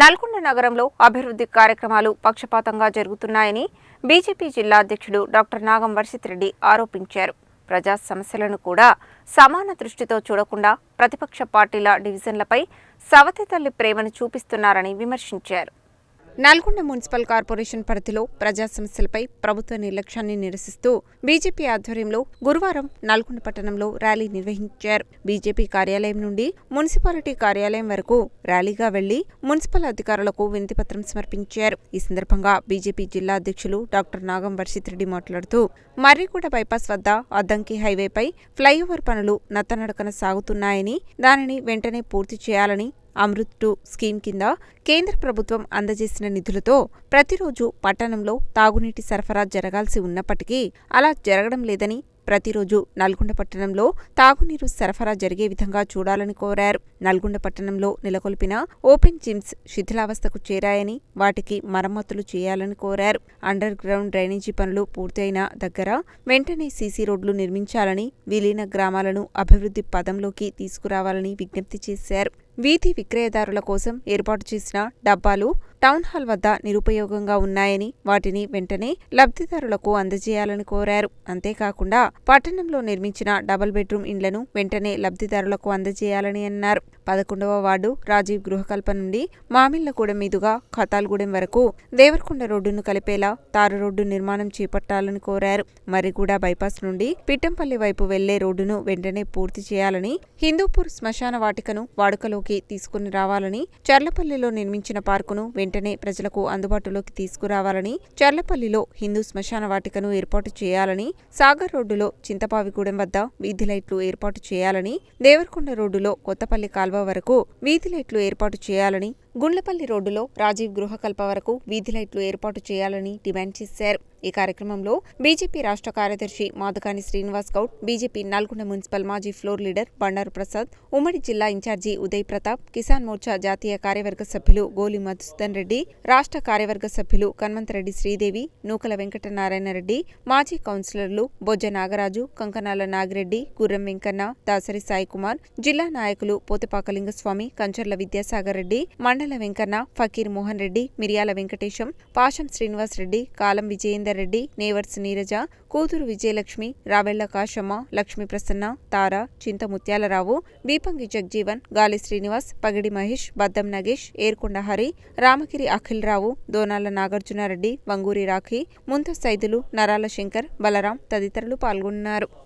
నల్గొండ నగరంలో అభివృద్ధి కార్యక్రమాలు పక్షపాతంగా జరుగుతున్నాయని బీజేపీ జిల్లా అధ్యక్షుడు డాక్టర్ నాగం వర్షిత్ రెడ్డి ఆరోపించారు. ప్రజా సమస్యలను కూడా సమాన దృష్టితో చూడకుండా ప్రతిపక్ష పార్టీల డివిజన్లపై సవతి తల్లి ప్రేమను చూపిస్తున్నారని విమర్శించారు. నల్గొండ మున్సిపల్ కార్పొరేషన్ పరిధిలో ప్రజా సమస్యలపై ప్రభుత్వ నిర్లక్ష్యాన్ని నిరసిస్తూ బీజేపీ ఆధ్వర్యంలో గురువారం నల్గొండ పట్టణంలో ర్యాలీ నిర్వహించారు. బీజేపీ కార్యాలయం నుండి మున్సిపాలిటీ కార్యాలయం వరకు ర్యాలీగా వెళ్ళి మున్సిపల్ అధికారులకు వినతిపత్రం సమర్పించారు. ఈ సందర్భంగా బీజేపీ జిల్లా అధ్యక్షులు డాక్టర్ నాగం వర్షిత్ రెడ్డి మాట్లాడుతూ మర్రిగూడ బైపాస్ వద్ద అద్దంకి హైవేపై ఫ్లైఓవర్ పనులు నత్తనడకన సాగుతున్నాయని దానిని వెంటనే పూర్తి చేయాలని అమృత్ టూ స్కీమ్ కింద కేంద్ర ప్రభుత్వం అందజేసిన నిధులతో ప్రతిరోజు పట్టణంలో తాగునీటి సరఫరా జరగాల్సి ఉన్నప్పటికీ అలా జరగడం లేదని ప్రతిరోజు నల్గొండ పట్టణంలో తాగునీరు సరఫరా జరిగే విధంగా చూడాలని కోరారు. నల్గొండ పట్టణంలో నెలకొల్పిన ఓపెన్ జిమ్స్ శిథిలావస్థకు చేరాయని వాటికి మరమ్మతులు చేయాలని కోరారు. అండర్ గ్రౌండ్ డ్రైనేజీ పనులు పూర్తయిన దగ్గర వెంటనే సీసీ రోడ్లు నిర్మించాలని విలీన గ్రామాలను అభివృద్ధి పదంలోకి తీసుకురావాలని విజ్ఞప్తి చేశారు. వీధి విక్రయదారుల కోసం ఏర్పాటు చేసిన డబ్బాలు టౌన్ హాల్ వద్ద నిరుపయోగంగా ఉన్నాయని వాటిని వెంటనే లబ్ధిదారులకు అందజేయాలని కోరారు. అంతేకాకుండా పట్టణంలో నిర్మించిన డబుల్ బెడ్రూమ్ ఇండ్లను వెంటనే లబ్ధిదారులకు అందజేయాలని అన్నారు. పదకొండవ వార్డు రాజీవ్ గృహకల్ప నుండి మామిళ్ళగూడెం మీదుగా ఖతాల్గూడెం వరకు దేవరకొండ రోడ్డును కలిపేలా తారు రోడ్డు నిర్మాణం చేపట్టాలని కోరారు. మరిగూడ బైపాస్ నుండి పిట్టంపల్లి వైపు వెళ్ళే రోడ్డును వెంటనే పూర్తి చేయాలని హిందూపూర్ శ్మశాన వాటికను వాడుకలోకి తీసుకుని రావాలని చర్లపల్లిలో నిర్మించిన పార్కును వెంటనే వెంటనే ప్రజలకు అందుబాటులోకి తీసుకురావాలని చర్లపల్లిలో హిందూ శ్మశాన వాటికను ఏర్పాటు చేయాలని సాగర్ రోడ్డులో చింతపావిగూడెం వద్ద వీధి లైట్లు ఏర్పాటు చేయాలని దేవరకొండ రోడ్డులో కొత్తపల్లి కాల్వ వరకు వీధి లైట్లు ఏర్పాటు చేయాలని గుండ్లపల్లి రోడ్డులో రాజీవ్ గృహకల్ప వరకు వీధి లైట్లు ఏర్పాటు చేయాలని డిమాండ్ చేశారు. ఈ కార్యక్రమంలో బీజేపీ రాష్ట్ర కార్యదర్శి మాధకాని శ్రీనివాస్ గౌడ్ బీజేపీ నల్గొండ మున్సిపల్ మాజీ ఫ్లోర్ లీడర్ బండారు ప్రసాద్ ఉమ్మడి జిల్లా ఇన్ఛార్జి ఉదయ్ ప్రతాప్ కిసాన్ మోర్చా జాతీయ కార్యవర్గ సభ్యులు గోలి మధుసూదన్ రెడ్డి రాష్ట్ర కార్యవర్గ సభ్యులు కన్వంతరెడ్డి శ్రీదేవి నూకల వెంకటనారాయణ రెడ్డి మాజీ కౌన్సిలర్లు బొజ్జ నాగరాజు కంకనాల నాగిరెడ్డి గుర్రం వెంకన్న దాసరి సాయికుమార్ జిల్లా నాయకులు పోతిపాకలింగస్వామి కంచర్ల విద్యాసాగర్ రెడ్డి మండల వెంకన్న ఫకీర్ మోహన్ రెడ్డి మిరియాల వెంకటేశం పాషం శ్రీనివాస్ రెడ్డి కాలం విజయేందర్ రెడ్డి నేవర్స్ నీరజ కూతురు విజయలక్ష్మి రావెళ్ళ కాశమ్మ లక్ష్మీ ప్రసన్న తార చింత ముత్యాలరావు బీపంగి జగ్జీవన్ గాలి శ్రీనివాస్ పగిడి మహేష్ బద్దం నగేష్ ఏర్కొండ హరి రామగిరి అఖిల్ రావు దోనాల నాగార్జునారెడ్డి వంగూరి రాఖీ ముంత సైదులు నరాల శంకర్ బలరాం తదితరులు పాల్గొన్నారు.